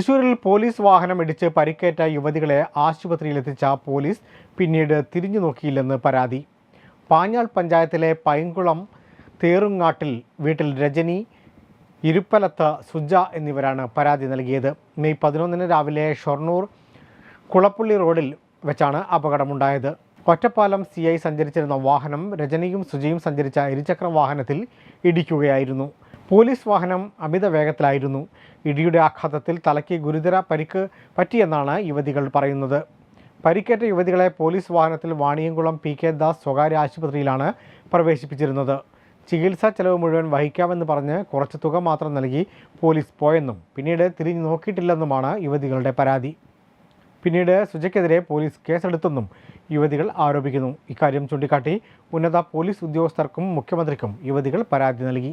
തൃശൂരിൽ പോലീസ് വാഹനം ഇടിച്ച് പരിക്കേറ്റ യുവതികളെ ആശുപത്രിയിലെത്തിച്ച പോലീസ് പിന്നീട് തിരിഞ്ഞു നോക്കിയില്ലെന്ന് പരാതി. പാഞ്ഞാൾ പഞ്ചായത്തിലെ പൈങ്കുളം തേറുങ്ങാട്ടിൽ വീട്ടിൽ രജനി ഇരുപ്പലത്ത് സുജ എന്നിവരാണ് പരാതി നൽകിയത്. മെയ് പതിനൊന്നിന് രാവിലെ ഷൊർണൂർ കുളപ്പുള്ളി റോഡിൽ വെച്ചാണ് അപകടമുണ്ടായത്. ഒറ്റപ്പാലം സി ഐ സഞ്ചരിച്ചിരുന്ന വാഹനം രജനിയും സുജയും സഞ്ചരിച്ച ഇരുചക്ര വാഹനത്തിൽ ഇടിക്കുകയായിരുന്നു. പോലീസ് വാഹനം അമിത വേഗത്തിലായിരുന്നു. ഇടിയുടെ ആഘാതത്തിൽ തലയ്ക്ക് ഗുരുതര പരിക്ക് പറ്റിയെന്നാണ് യുവതികൾ പറയുന്നത്. പരിക്കേറ്റ യുവതികളെ പോലീസ് വാഹനത്തിൽ വാണിയംകുളം പി കെ ദാസ് സ്വകാര്യ ആശുപത്രിയിലാണ് പ്രവേശിപ്പിച്ചിരുന്നത്. ചികിത്സാ ചെലവ് മുഴുവൻ വഹിക്കാമെന്ന് പറഞ്ഞ് കുറച്ച് തുക മാത്രം നൽകി പോലീസ് പോയെന്നും പിന്നീട് തിരിഞ്ഞു നോക്കിയിട്ടില്ലെന്നുമാണ് യുവതികളുടെ പരാതി. പിന്നീട് സുജയ്ക്കെതിരെ പോലീസ് കേസെടുത്തെന്നും യുവതികൾ ആരോപിക്കുന്നു. ഇക്കാര്യം ചൂണ്ടിക്കാട്ടി ഉന്നത പോലീസ് ഉദ്യോഗസ്ഥർക്കും മുഖ്യമന്ത്രിക്കും യുവതികൾ പരാതി നൽകി.